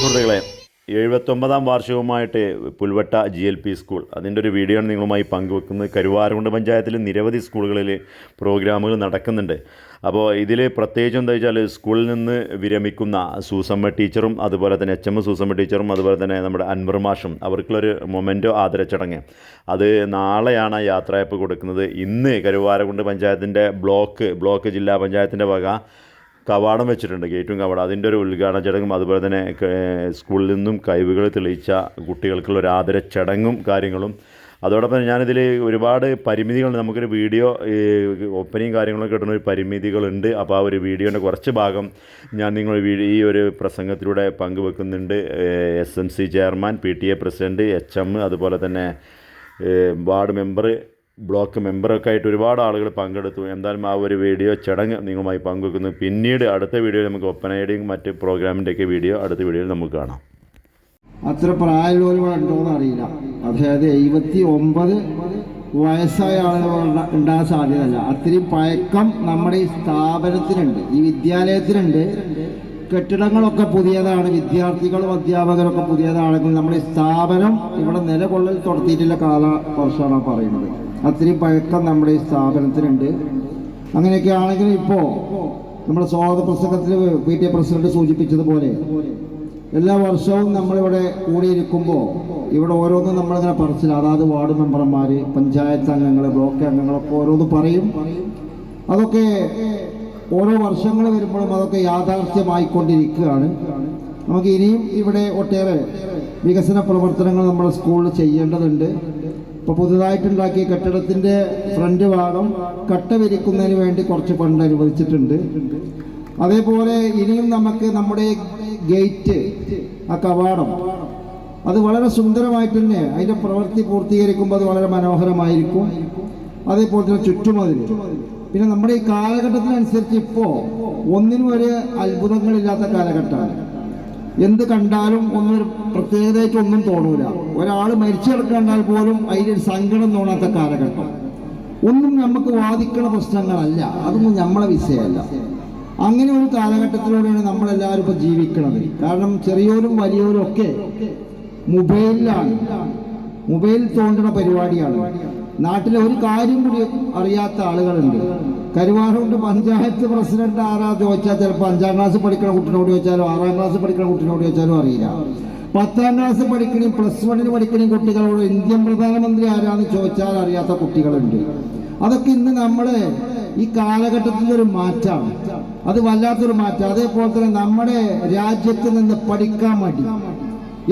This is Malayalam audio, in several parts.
സുഹൃത്തുക്കളെ എഴുപത്തൊമ്പതാം വാർഷികവുമായിട്ട് Pulvatta G L P school അതിന്റെ ഒരു വീഡിയോ ആണ് നിങ്ങളുമായി പങ്കുവെക്കുന്നത്. കരുവാരകുണ്ട് പഞ്ചായത്തിൽ നിരവധി സ്കൂളുകളിൽ പ്രോഗ്രാമുകൾ നടക്കുന്നുണ്ട്. അപ്പോൾ ഇതിൽ പ്രത്യേകിച്ച് എന്താ വെച്ചാൽ സ്കൂളിൽ നിന്ന് വിരമിക്കുന്ന സൂസമ്മ ടീച്ചറും അതുപോലെ തന്നെ എച്ച് എം സൂസമ്മ ടീച്ചറും അതുപോലെ തന്നെ നമ്മുടെ അൻവർ മാഷും അവർക്കുള്ളൊരു മൊമെന്റോ ആദരച്ചടങ്ങ് അത് നാളെയാണ് യാത്രയപ്പ് കൊടുക്കുന്നത്. ഇന്ന് കരുവാരകുണ്ട് പഞ്ചായത്തിന്റെ ബ്ലോക്ക് ബ്ലോക്ക് ജില്ലാ പഞ്ചായത്തിന്റെ വക കവാടം വെച്ചിട്ടുണ്ട് ഗേറ്റും കവാടം. അതിന്റെ ഒരു ഉദ്ഘാടന ചടങ്ങും അതുപോലെ തന്നെ സ്കൂളിൽ നിന്നും കഴിവുകൾ തെളിയിച്ച കുട്ടികൾക്കുള്ള ഒരു ആദര ചടങ്ങും കാര്യങ്ങളും. അതോടൊപ്പം ഞാനിതിൽ ഒരുപാട് പരിമിതികളുണ്ട്. നമുക്കൊരു വീഡിയോ ഈ ഒപ്പനയും കാര്യങ്ങളൊക്കെ കിട്ടുന്ന ഒരു പരിമിതികളുണ്ട്. അപ്പോൾ ആ ഒരു വീഡിയോന്റെ കുറച്ച് ഭാഗം ഞാൻ നിങ്ങൾ ഈ ഒരു പ്രസംഗത്തിലൂടെ പങ്കുവെക്കുന്നുണ്ട്. S M C chairman P T A president H M അതുപോലെ തന്നെ വാർഡ് മെമ്പർ ബ്ലോക്ക് മെമ്പറൊക്കെ ആയിട്ട് ഒരുപാട് ആളുകൾ പങ്കെടുത്തു. എന്തായാലും ആ ഒരു വീഡിയോ ചടങ്ങ് നിങ്ങളുമായി പങ്കുവെക്കുന്നു. പിന്നീട് അടുത്ത വീഡിയോയിൽ നമുക്ക് ഒപ്പനയുടെയും മറ്റ് പ്രോഗ്രാമിന്റെയൊക്കെ വീഡിയോ അടുത്ത വീഡിയോയിൽ നമുക്ക് കാണാം. അത്ര പ്രായമുള്ളവരുണ്ടോ ഉണ്ടോയെന്ന് അറിയില്ല. അതായത് എഴുപത്തി ഒമ്പത് വയസ്സായ ആളുകൾ ഉണ്ട- ഉണ്ടാകാൻ സാധ്യതയല്ല. അത്രയും പഴക്കം നമ്മുടെ ഈ സ്ഥാപനത്തിനുണ്ട്. ഈ വിദ്യാലയത്തിനുണ്ട്. കെട്ടിടങ്ങളൊക്കെ പുതിയതാണ് വിദ്യാർത്ഥികളും അധ്യാപകരൊക്കെ പുതിയതാണെങ്കിൽ നമ്മുടെ സ്ഥാപനം ഇവിടെ നിലകൊള്ളൽ തുടത്തിയിട്ടുള്ള കാല വർഷമാണ് പറയുന്നത്. അത്രയും പഴക്കം നമ്മുടെ ഈ സ്ഥാപനത്തിനുണ്ട്. അങ്ങനെയൊക്കെ ആണെങ്കിൽ ഇപ്പോൾ നമ്മുടെ സ്വാഗത പ്രസംഗത്തിൽ പി ടി പ്രസിഡന്റ് സൂചിപ്പിച്ചതുപോലെ എല്ലാ വർഷവും നമ്മളിവിടെ കൂടിയിരിക്കുമ്പോൾ ഇവിടെ ഓരോന്നും നമ്മളിങ്ങനെ പറച്ചില്ല അതാത് വാർഡ് മെമ്പർമാർ പഞ്ചായത്ത് അംഗങ്ങൾ ബ്ലോക്ക് അംഗങ്ങളൊക്കെ ഓരോന്ന് പറയും. അതൊക്കെ ഓരോ വർഷങ്ങൾ വരുമ്പോഴും അതൊക്കെ യാഥാർത്ഥ്യമായിക്കൊണ്ടിരിക്കുകയാണ്. നമുക്ക് ഇനിയും ഇവിടെ ഒട്ടേറെ വികസന പ്രവർത്തനങ്ങൾ നമ്മുടെ സ്കൂളിൽ ചെയ്യേണ്ടതുണ്ട്. ഇപ്പോൾ പുതുതായിട്ടുണ്ടാക്കിയ കെട്ടിടത്തിന്റെ ഫ്രണ്ട് ഭാഗം കട്ട വിരിക്കുന്നതിന് വേണ്ടി കുറച്ച് ഫണ്ട് അനുവദിച്ചിട്ടുണ്ട്. അതേപോലെ ഇനിയും നമുക്ക് നമ്മുടെ ഗേറ്റ് ആ കവാടം അത് വളരെ സുന്ദരമായിട്ട് തന്നെ അതിന്റെ പ്രവൃത്തി പൂർത്തീകരിക്കുമ്പോൾ അത് വളരെ മനോഹരമായിരിക്കും. അതേപോലെ തന്നെ ചുറ്റുമതിൽ പിന്നെ നമ്മുടെ ഈ കാലഘട്ടത്തിനനുസരിച്ച് ഇപ്പോൾ ഒന്നിനും ഒരു അത്ഭുതങ്ങളില്ലാത്ത കാലഘട്ടമാണ്. എന്ത് കണ്ടാലും ഒന്നൊരു പ്രത്യേകതയായിട്ട് ഒന്നും തോന്നൂല. ഒരാൾ മരിച്ചു കിടക്കണ്ടാൽ പോലും അതിലൊരു സങ്കടം തോന്നാത്ത കാലഘട്ടം. ഒന്നും നമുക്ക് വാദിക്കണ പ്രശ്നങ്ങളല്ല. അതൊന്നും നമ്മളെ വിഷയമല്ല. അങ്ങനെ ഒരു കാലഘട്ടത്തിലൂടെയാണ് നമ്മളെല്ലാവരും ഇപ്പോൾ ജീവിക്കുന്നത് കാരണം ചെറിയോരും വലിയോരും ഒക്കെ മൊബൈലിലാണ്. മൊബൈൽ തോണ്ടുന്ന പരിപാടിയാണ്. നാട്ടിലെ ഒരു കാര്യം കൂടി അറിയാത്ത ആളുകളുണ്ട്. കരുവാറുകൊണ്ട് പഞ്ചായത്ത് പ്രസിഡന്റ് ആരാ ചോദിച്ചാൽ ചിലപ്പോൾ അഞ്ചാം ക്ലാസ് പഠിക്കുന്ന കുട്ടിനോട് ചോദിച്ചാലോ ആറാം ക്ലാസ് പഠിക്കുന്ന കുട്ടിനോട് ചോദിച്ചാലും അറിയില്ല. പത്താം ക്ലാസ് പഠിക്കണേയും പ്ലസ് വണ്ണിന് പഠിക്കണേയും കുട്ടികളോട് ഇന്ത്യൻ പ്രധാനമന്ത്രി ആരാന്ന് ചോദിച്ചാൽ അറിയാത്ത കുട്ടികളുണ്ട്. അതൊക്കെ ഇന്ന് നമ്മുടെ ഈ കാലഘട്ടത്തിന്റെ ഒരു മാറ്റമാണ് അത് വല്ലാത്തൊരു മാറ്റം. അതേപോലെ തന്നെ നമ്മുടെ രാജ്യത്ത് നിന്ന് പഠിക്കാൻ മടി.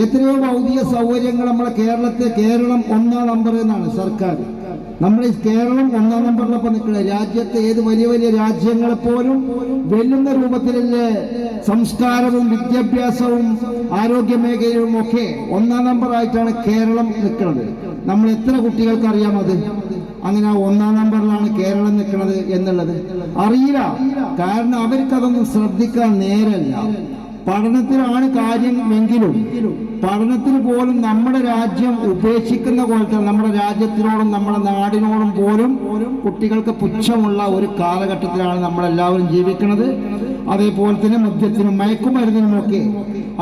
എത്രയോ ഭൗതിക സൗകര്യങ്ങൾ നമ്മളെ കേരളത്തെ കേരളം ഒന്നാം നമ്പർ എന്നാണ് സർക്കാർ. നമ്മുടെ ഈ കേരളം ഒന്നാം നമ്പറിലൊപ്പം നിൽക്കുന്നത് രാജ്യത്തെ ഏത് വലിയ വലിയ രാജ്യങ്ങളെ പോലും വെല്ലുന്ന രൂപത്തിലല്ലേ സംസ്കാരവും വിദ്യാഭ്യാസവും ആരോഗ്യ മേഖലയും ഒക്കെ ഒന്നാം നമ്പറായിട്ടാണ് കേരളം നിൽക്കുന്നത്. നമ്മൾ എത്ര കുട്ടികൾക്ക് അറിയാം അത്? അങ്ങനെ ഒന്നാം നമ്പറിലാണ് കേരളം നിൽക്കുന്നത് എന്നുള്ളത്. അറിയില്ല. കാരണം അവർക്കതൊന്നും ശ്രദ്ധിക്കാൻ നേരല്ല. പഠനത്തിലാണ് കാര്യമെങ്കിലും പഠനത്തിന് പോലും നമ്മുടെ രാജ്യം ഉപേക്ഷിക്കുന്ന പോലത്തെ നമ്മുടെ രാജ്യത്തിനോടും നമ്മുടെ നാടിനോടും പോലും കുട്ടികൾക്ക് പുച്ഛമുള്ള ഒരു കാലഘട്ടത്തിലാണ് നമ്മളെല്ലാവരും ജീവിക്കുന്നത്. അതേപോലെ തന്നെ മദ്യത്തിനും മയക്കുമരുന്നിനുമൊക്കെ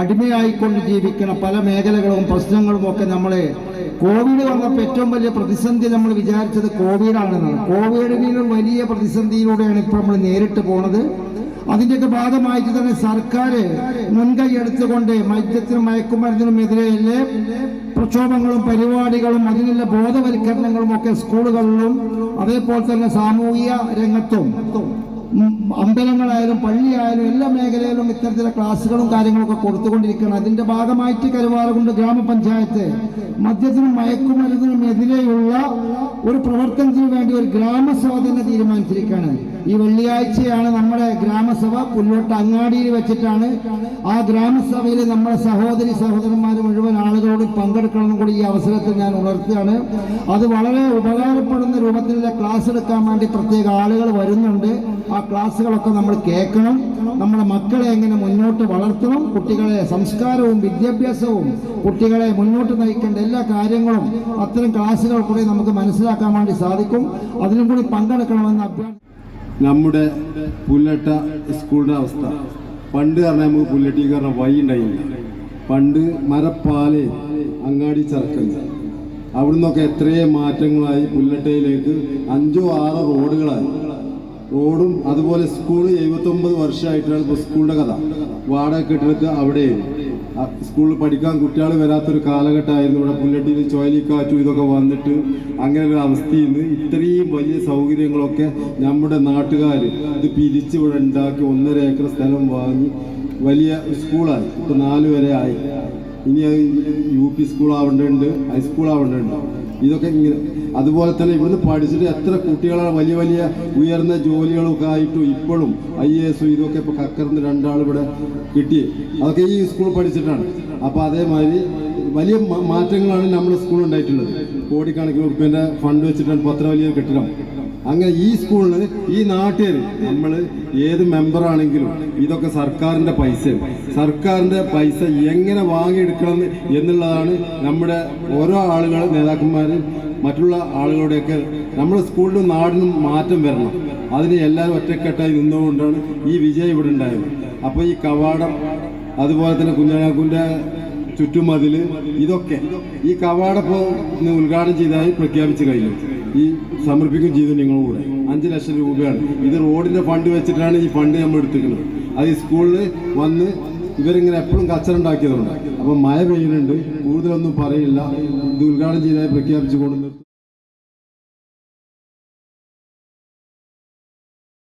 അടിമയായിക്കൊണ്ട് ജീവിക്കുന്ന പല മേഖലകളും പ്രശ്നങ്ങളും ഒക്കെ നമ്മളെ കോവിഡ് വന്നപ്പോൾ ഏറ്റവും വലിയ പ്രതിസന്ധി നമ്മൾ വിചാരിച്ചത് കോവിഡാണെന്നാണ്. കോവിഡിനും വലിയ പ്രതിസന്ധിയിലൂടെയാണ് ഇപ്പോൾ നമ്മൾ നേരിട്ട് പോണത്. അതിന്റെയൊക്കെ ഭാഗമായിട്ട് തന്നെ സർക്കാർ മുൻകൈ എടുത്തുകൊണ്ട് മദ്യത്തിനും മയക്കുമരുന്നിനും എതിരെയല്ലേ പ്രക്ഷോഭങ്ങളും പരിപാടികളും അതിനുള്ള ബോധവൽക്കരണങ്ങളും ഒക്കെ സ്കൂളുകളിലും അതേപോലെ തന്നെ സാമൂഹിക രംഗത്തും അമ്പലങ്ങളായാലും പള്ളിയായാലും എല്ലാ മേഖലയിലും ഇത്തരത്തിലുള്ള ക്ലാസ്സുകളും കാര്യങ്ങളൊക്കെ കൊടുത്തുകൊണ്ടിരിക്കുകയാണ്. അതിന്റെ ഭാഗമായിട്ട് കരുവാറുകൊണ്ട് ഗ്രാമപഞ്ചായത്ത് മദ്യത്തിനും മയക്കുമരുന്നിനും എതിരെയുള്ള ഒരു പ്രവർത്തനത്തിന് ഒരു ഗ്രാമസഭ തന്നെ തീരുമാനിച്ചിരിക്കുകയാണ്. ഈ വെള്ളിയാഴ്ചയാണ് നമ്മുടെ ഗ്രാമസഭ പുല്ലോട്ട് അങ്ങാടിയിൽ വെച്ചിട്ടാണ് ആ ഗ്രാമസഭയിൽ നമ്മുടെ സഹോദരി സഹോദരന്മാർ മുഴുവൻ ആളുകളോട് പങ്കെടുക്കണമെന്നും കൂടി ഈ അവസരത്തിൽ ഞാൻ ഉണർത്തുകയാണ്. അത് വളരെ ഉപകാരപ്പെടുന്ന രൂപത്തിലുള്ള ക്ലാസ് എടുക്കാൻ വേണ്ടി പ്രത്യേക ആളുകൾ വരുന്നുണ്ട്. ആ ക്ലാസ്സുകളൊക്കെ നമ്മൾ കേൾക്കണം. നമ്മുടെ മക്കളെ എങ്ങനെ മുന്നോട്ട് വളർത്തണം. കുട്ടികളെ സംസ്കാരവും വിദ്യാഭ്യാസവും കുട്ടികളെ മുന്നോട്ട് നയിക്കേണ്ട എല്ലാ കാര്യങ്ങളും അത്തരം ക്ലാസ്സുകൾ കൂടി നമുക്ക് മനസ്സിലാക്കാൻ വേണ്ടി സാധിക്കും. അതിനും കൂടി പങ്കെടുക്കണമെന്ന് അഭ്യർത്ഥന നമ്മുടെ പുല്ലട്ട സ്കൂളിന്റെ അവസ്ഥ. പണ്ട് പറഞ്ഞാൽ നമുക്ക് പുല്ലട്ടിക്ക് പറഞ്ഞ വഴി ഉണ്ടായില്ല. പണ്ട് മരപ്പാൽ അങ്ങാടി ചറക്കൽ. അവിടുന്നൊക്കെ എത്രയോ മാറ്റങ്ങളായി പുല്ലട്ടയിലേക്ക് അഞ്ചോ ആറോ റോഡുകളായി. റോഡും അതുപോലെ സ്കൂൾ എഴുപത്തൊമ്പത് വർഷമായിട്ടാണ് ഇപ്പോൾ സ്കൂളിന്റെ കഥ. വാടക കെട്ടിടത്ത് അവിടെയായിരുന്നു. സ്കൂളിൽ പഠിക്കാൻ കുട്ടികൾ വരാത്തൊരു കാലഘട്ടമായിരുന്നു. ഇവിടെ പുല്ലട്ടിയിൽ ചുഴലിക്കാറ്റും ഇതൊക്കെ വന്നിട്ട് അങ്ങനെ ഒരു അവസ്ഥയിൽ നിന്ന് ഇത്രയും വലിയ സൗകര്യങ്ങളൊക്കെ നമ്മുടെ നാട്ടുകാർ ഇത് പിരിച്ച് ഇവിടെ ഉണ്ടാക്കി ഒന്നര ഏക്കർ സ്ഥലം വാങ്ങി വലിയ സ്കൂളായി. ഇപ്പം നാല് വരെ ആയി. ഇനി അത് യു പി സ്കൂൾ ആവേണ്ടതുണ്ട് ഹൈസ്കൂൾ ആവേണ്ടതുണ്ട്. ഇതൊക്കെ ഇങ്ങനെ. അതുപോലെ തന്നെ ഇവിടുന്ന് പഠിച്ചിട്ട് എത്ര കുട്ടികളാണ് വലിയ വലിയ ഉയർന്ന ജോലികളൊക്കെ ആയിട്ടും ഇപ്പോഴും ഐ എ എസും ഇതൊക്കെ ഇപ്പോൾ കക്കറിന്ന് രണ്ടാളിവിടെ കിട്ടി. അതൊക്കെ ഈ സ്കൂൾ പഠിച്ചിട്ടാണ്. അപ്പോൾ അതേമാതിരി വലിയ മാറ്റങ്ങളാണ് നമ്മുടെ സ്കൂളിൽ ഉണ്ടായിട്ടുള്ളത്. കോടിക്കണക്കിന് ഉറുപ്പ്യന്റെ ഫണ്ട് വെച്ചിട്ടാണ് ഇപ്പോൾ അത്ര വലിയ കെട്ടിടം. അങ്ങനെ ഈ സ്കൂളിന് ഈ നാട്ടിൽ നമ്മൾ ഏത് മെമ്പറാണെങ്കിലും ഇതൊക്കെ സർക്കാരിന്റെ പൈസയാണ് സർക്കാരിന്റെ പൈസ എങ്ങനെ വാങ്ങിയെടുക്കണം എന്നുള്ളതാണ് നമ്മുടെ ഓരോ ആളുകൾ നേതാക്കന്മാർ മറ്റുള്ള ആളുകളുടെയൊക്കെ നമ്മുടെ സ്കൂളിനും നാടിനും മാറ്റം വരണം. അതിന് എല്ലാവരും ഒറ്റക്കെട്ടായി നിന്നുകൊണ്ടാണ് ഈ വിജയം ഇവിടെ ഉണ്ടായത്. അപ്പോൾ ഈ കവാടം അതുപോലെ തന്നെ കുഞ്ഞാനാക്കുന്റെ ചുറ്റുമതിൽ ഇതൊക്കെ ഈ കവാടം ഇപ്പോൾ ഉദ്ഘാടനം ചെയ്തായി പ്രഖ്യാപിച്ചു കഴിഞ്ഞു. ഈ സമർപ്പിക്കുകയും ചെയ്തു നിങ്ങളുടെ കൂടെ. അഞ്ച് ലക്ഷം രൂപയാണ്. ഇത് റോഡിന്റെ ഫണ്ട് വെച്ചിട്ടാണ് ഈ ഫണ്ട് നമ്മൾ എടുത്തിരിക്കുന്നത്. അത് ഈ സ്കൂളിൽ വന്ന് ഇവരിങ്ങനെ എപ്പോഴും കച്ചറ ഉണ്ടാക്കിയതുകൊണ്ട് അപ്പം മഴ പെയ്യുന്നുണ്ട്. കൂടുതലൊന്നും പറയില്ല. ഇത് ഉദ്ഘാടനം ചെയ്തതായി പ്രഖ്യാപിച്ചു കൊണ്ട്